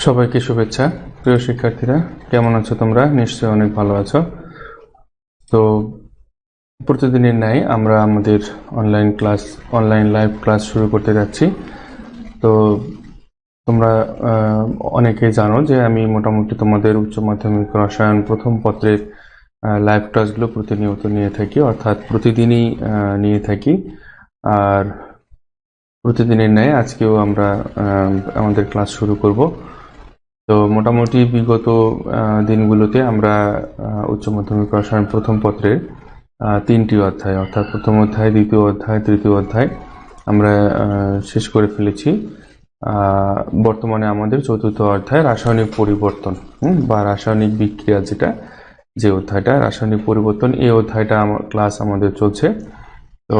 সবাইকে শুভেচ্ছা। প্রিয় শিক্ষার্থীরা কেমন আছো তোমরা? নিশ্চয়ই অনেক ভালো আছো। তো প্রতিদিনের ন্যায় আমরা আমাদের online class online live class শুরু করতে যাচ্ছি। তো তোমরা আহ, অনেকেই জানো যে আমি মোটামুটি তোমাদের উচ্চ মাধ্যমিক রসায়ন প্রথম পত্রের লাইভ ক্লাসগুলো প্রতিনিয়ত নিয়ে থাকি অর্থাৎ প্রতিদিনই নিয়ে থাকি। আর প্রতিদিনের ন্যায় আজকেও আমরা আমাদের ক্লাস শুরু করব। তো মোটামুটি বিগত দিনগুলোতে আমরা উচ্চ মাধ্যমিক রসায়ন প্রথম পত্রের তিনটি অধ্যায়, অর্থাৎ প্রথম অধ্যায়, দ্বিতীয় অধ্যায়, তৃতীয় অধ্যায় আমরা শেষ করে ফেলেছি। বর্তমানে আমাদের চতুর্থ অধ্যায় রাসায়নিক পরিবর্তন বা রাসায়নিক বিক্রিয়া যেটা, যে অধ্যায়টা, রাসায়নিক পরিবর্তন, এই অধ্যায়টা আমার ক্লাস আমাদের চলছে। তো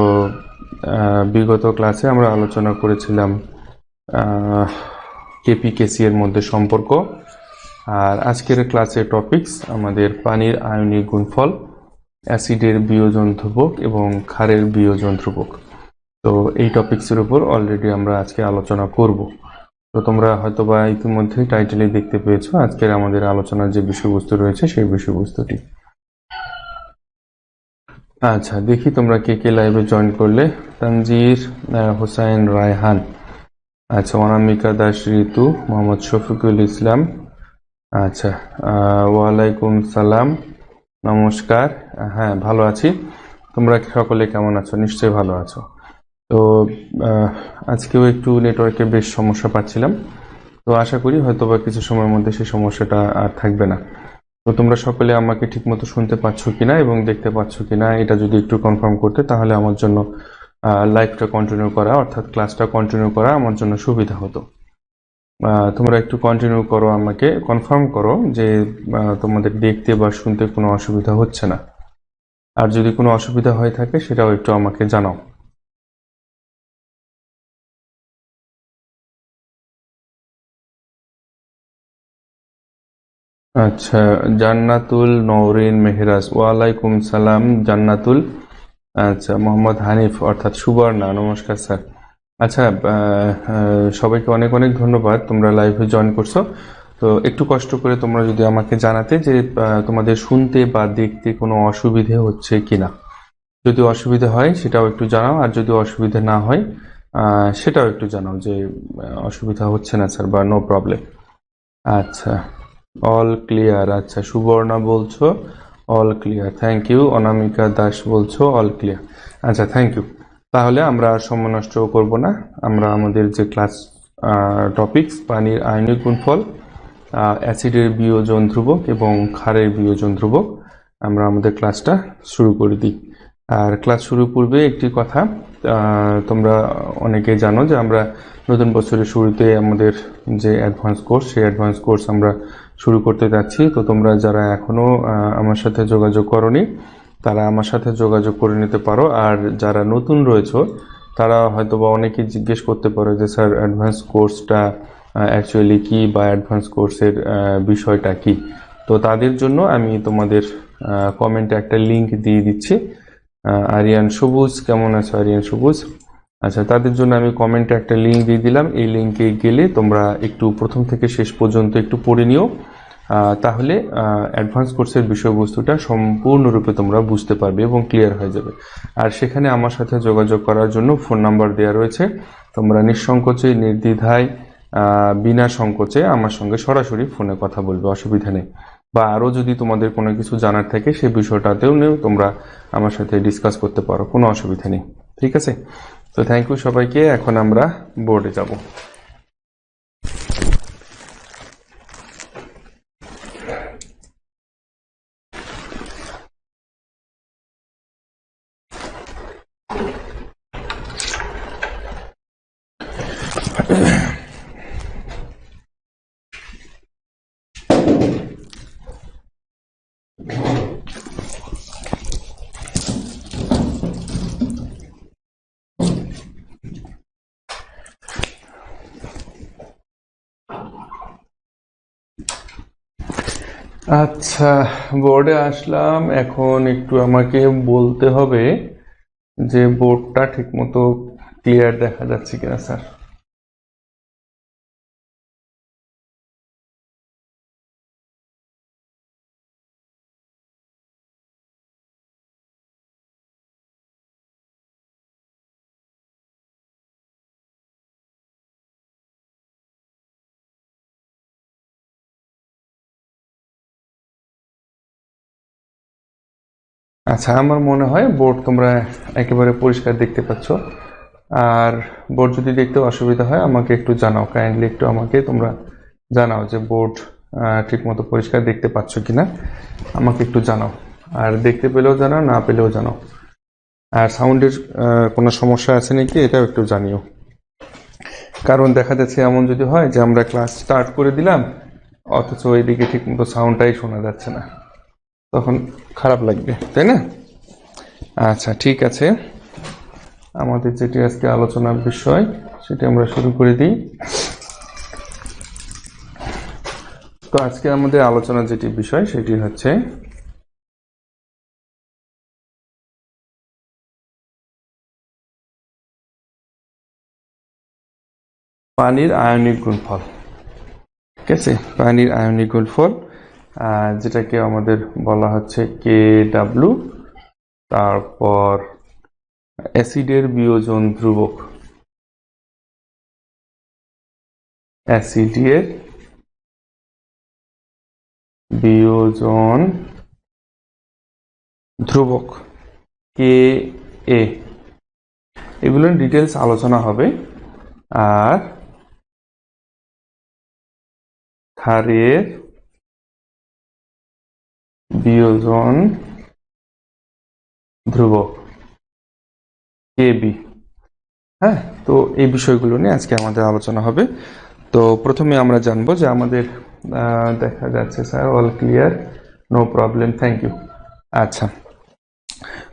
বিগত ক্লাসে আমরা আলোচনা করেছিলাম কেপি কেসি এর মধ্যে সম্পর্ক। আর আজকের ক্লাসের টপিকস আমাদের পানির আয়নিক গুণফল, অ্যাসিডের বিয়োজন ধ্রুবক এবং ক্ষারের বিয়োজন ধ্রুবক তো এই টপিকসের উপর অলরেডি আমরা আজকে আলোচনা করব। তো তোমরা হয়তোবা ইতিমধ্যে টাইটেলে দেখতে পেয়েছ, আজকের আমাদের আলোচনার যে বিষয়বস্তু রয়েছে সেই বিষয়বস্তুটি। আচ্ছা দেখি তোমরা কে কে লাইভে জয়েন করলে। তানজির হোসাইন, রায়হান। আচ্ছা অনামিকা দাস ঋতু, মোহাম্মদ শফিকুল ইসলাম। আচ্ছা ওয়ালাইকুম সালাম, নমস্কার। হ্যাঁ ভালো আছি। তোমরা সকলে কেমন আছো? নিশ্চয়ই ভালো আছো। তো আজকেও একটু নেটওয়ার্কে বেশ সমস্যা পাচ্ছিলাম। তো আশা করি হয়তো বা কিছু সময়ের মধ্যে সেই সমস্যাটা আর থাকবে না। তো তোমরা সকলে আমাকে ঠিকমতো শুনতে পাচ্ছ কিনা এবং দেখতে পাচ্ছ কিনা, এটা যদি একটু কনফার্ম করতে, তাহলে আমার জন্য লাইভটা কন্টিনিউ করা, অর্থাৎ ক্লাসটা কন্টিনিউ করা আমার জন্য সুবিধা হতো। তোমরা একটু কন্টিনিউ করো আমাকে কনফার্ম করো যে তোমাদের দেখতে বা শুনতে কোনো অসুবিধা হচ্ছে না। আর যদি কোনো অসুবিধা হয়ে থাকে, সেটাও একটু আমাকে জানাও। আচ্ছা জান্নাতুল নওরিন মেহরাজ, ওয়ালাইকুম সালাম, জান্নাতুল আচ্ছা মোহাম্মদ হানিফ, অর্থাৎ সুবর্ণা, নমস্কার স্যার। আচ্ছা সবাইকে অনেক অনেক ধন্যবাদ, তোমরা লাইভে জয়েন করছ। তো একটু কষ্ট করে তোমরা যদি আমাকে জানাতে যে তোমাদের শুনতে বা দেখতে কোনো অসুবিধে হচ্ছে কিনা। যদি অসুবিধা হয়, সেটাও একটু জানাও, আর যদি অসুবিধা না হয় সেটাও একটু জানাও যে অসুবিধা হচ্ছে না স্যার, বা নো প্রবলেম আচ্ছা অল ক্লিয়ার আচ্ছা সুবর্ণা বলছো all clear thank you Anamika Das বলছো অল ক্লিয়ার আচ্ছা থ্যাংক ইউ তাহলে আমরা আর সময় নষ্ট করব না। আমরা আমাদের যে ক্লাস টপিকস পানির আয়নিক গুণফল অ্যাসিডের বিয়োজন ধ্রুবক এবং ক্ষারের বিয়োজন ধ্রুবক, আমরা আমাদের ক্লাসটা শুরু করে দিই। আর ক্লাস শুরু পূর্বে একটি কথা তোমরা অনেকেই জানো যে আমরা নতুন বছরের শুরুতে আমাদের যে অ্যাডভান্স কোর্স সেই অ্যাডভান্স কোর্স আমরা শুরু করতে যাচ্ছি। তো তোমরা যারা এখনও আহ, আমার সাথে যোগাযোগ করনি তারা আমার সাথে যোগাযোগ করে নিতে পারো। আর যারা নতুন রয়েছে তারা হয়তো বা অনেকেই জিজ্ঞেস করতে পারো যে স্যার অ্যাডভান্স কোর্সটা অ্যাকচুয়ালি কি বা অ্যাডভান্স কোর্সের বিষয়টা কি? তো তাদের জন্য আমি তোমাদের কমেন্টে একটা লিংক দিয়ে দিচ্ছি। আরিয়ান সবুজ কেমন আছো আরিয়ান সবুজ? আচ্ছা তাদের জন্য আমি কমেন্টে একটা লিঙ্ক দিয়ে দিলাম। এই লিঙ্কে গেলে তোমরা একটু প্রথম থেকে শেষ পর্যন্ত একটু পড়ে নিও। তাহলে অ্যাডভান্স কোর্সের বিষয়বস্তুটা সম্পূর্ণরূপে তোমরা বুঝতে পারবে এবং ক্লিয়ার হয়ে যাবে। আর সেখানে আমার সাথে যোগাযোগ করার জন্য ফোন নাম্বার দেওয়া রয়েছে। তোমরা নিঃসংকোচে, নির্দ্বিধায় বিনা সংকোচে আমার সঙ্গে সরাসরি ফোনে কথা বলবে, অসুবিধা নেই। বা আরও যদি তোমাদের কোনো কিছু জানার থাকে সেই বিষয়টাতেও নিয়েও তোমরা আমার সাথে ডিসকাস করতে পারো, কোনো অসুবিধা নেই। ঠিক আছে? তো থ্যাংক ইউ সবাইকে এখন আমরা বোর্ডে যাব। আচ্ছা বোর্ডে আসলাম। এখন একটু আমাকে বলতে হবে যে বোর্ডটা ঠিকমতো ক্লিয়ার দেখা যাচ্ছে কিনা স্যার আচ্ছা আমার মনে হয় বোর্ড তোমরা একেবারে পরিষ্কার দেখতে পাচ্ছ। আর বোর্ড যদি দেখতে অসুবিধা হয়, আমাকে একটু জানাও। কাইন্ডলি একটু আমাকে তোমরা জানাও যে বোর্ড ঠিকমতো পরিষ্কার দেখতে পাচ্ছ কিনা। আমাকে একটু জানাও। আর দেখতে পেলেও জানাও, না পেলেও জানাও। আর সাউন্ডের কোনো সমস্যা আছে নাকি, এটাও একটু জানিও। কারণ দেখা যাচ্ছে এমন যদি হয় যে আমরা ক্লাস স্টার্ট করে দিলাম, অথচ ওইদিকে ঠিকমতো সাউন্ডটাই শোনা যাচ্ছে না। তখন খারাপ লাগবে, তাই না? আচ্ছা ঠিক আছে। আমাদের যেটি আজকে আলোচনার বিষয়, সেটি আমরা শুরু করে দিই। তো আজকে আমাদের আলোচনার যেটি বিষয়, সেটি হচ্ছে পানির আয়নিক গুণফল। ঠিক আছে? পানির আয়নিক গুণফল যেটাকে আমাদের বলা হচ্ছে কে ডাব্লু তারপর অ্যাসিডের বিয়োজন ধ্রুবক। অ্যাসিডের বিয়োজন ধ্রুবক, কে, এ। এগুলোর ডিটেলস আলোচনা হবে। আর ক্ষারের বিয়োজন ধ্রুবক কেবি হ্যাঁ তো এই বিষয়গুলো নিয়ে আজকে আমাদের আলোচনা হবে। তো প্রথমে আমরা জানব যে আমাদের দেখা যাচ্ছে sir, all clear, no problem, thank you. আচ্ছা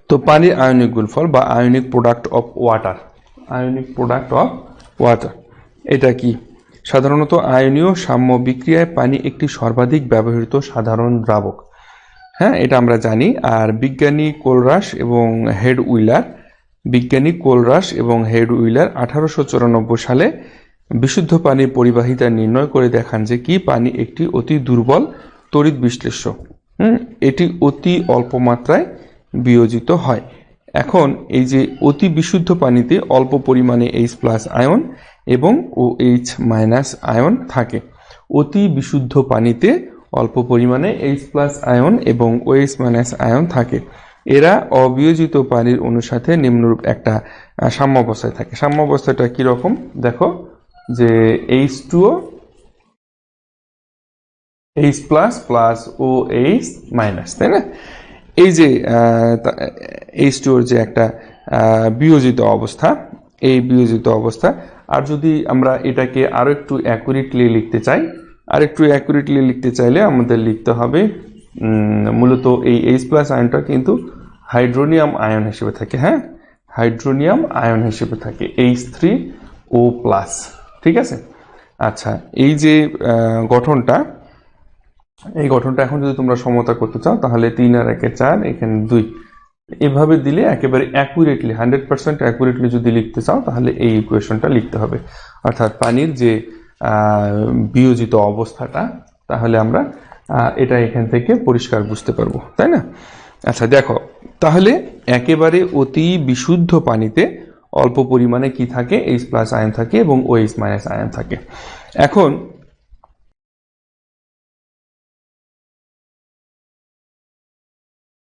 তো পানির আয়নিক গুণফল বা ionic product of water. Ionic product of water, এটা কি? সাধারণত আয়নীয় সাম্য বিক্রিয়ায় পানি একটি সর্বাধিক ব্যবহৃত সাধারণ দ্রাবক। হ্যাঁ এটা আমরা জানি। আর বিজ্ঞানী কোলরাস এবং হেড উইলার, বিজ্ঞানী কোলরাস এবং হেড উইলার আঠারোশো চুরানব্বই সালে বিশুদ্ধ পানির পরিবাহিতা নির্ণয় করে দেখান যে কি পানি একটি অতি দুর্বল, তড়িৎ বিশ্লেষ্য। হুম, এটি অতি অল্প মাত্রায় বিয়োজিত হয়। এখন এই যে অতি বিশুদ্ধ পানিতে অল্প পরিমাণে এইচ প্লাস আয়ন এবং ও এইচ মাইনাস আয়ন থাকে, অতি বিশুদ্ধ পানিতে অল্প পরিমাণে এইচ প্লাস আয়ন এবং ওএইচ মাইনাস আয়ন থাকে। এরা অবিয়োজিত পানির অনুসাথে নিম্নরূপ একটা সাম্যাবস্থায় থাকে। সাম্যাবস্থাটা কীরকম? দেখো, যে H টুও H plus plus O H minus তাই না? এই যে এইচ টুর যে একটা বিয়োজিত অবস্থা, এই বিয়োজিত অবস্থা, আর যদি আমরা এটাকে আরও একটু অ্যাকুরেটলি লিখতে চাই আর একটু অ্যাকুরেটলি লিখতে চাইলে আমাদের লিখতে হবে মূলত এই এইচ প্লাস আয়নটা কিন্তু হাইড্রোনিয়াম আয়ন হিসেবে থাকে হ্যাঁ? হাইড্রোনিয়াম আয়ন হিসেবে থাকে এইচ থ্রি ও প্লাস ঠিক আছে? আচ্ছা এই যে গঠনটা, এই গঠনটা এখন যদি তোমরা সমতা করতে চাও, তাহলে তিন আর একে চার, এখানে দুই। এভাবে দিলে একেবারে অ্যাকুরেটলি হান্ড্রেড পার্সেন্ট অ্যাকুরেটলি যদি লিখতে চাও, তাহলে এই ইকুয়েশনটা লিখতে হবে। অর্থাৎ পানির যে বিয়োজিত অবস্থাটা, তাহলে আমরা এটা এখান থেকে পরিষ্কার বুঝতে পারব, তাই না? আচ্ছা দেখো, তাহলে একেবারে অতি বিশুদ্ধ পানিতে অল্প পরিমাণে কি থাকে? এইচ প্লাস আয়ন থাকে এবং ও এইচ মাইনাস আয়ন থাকে। এখন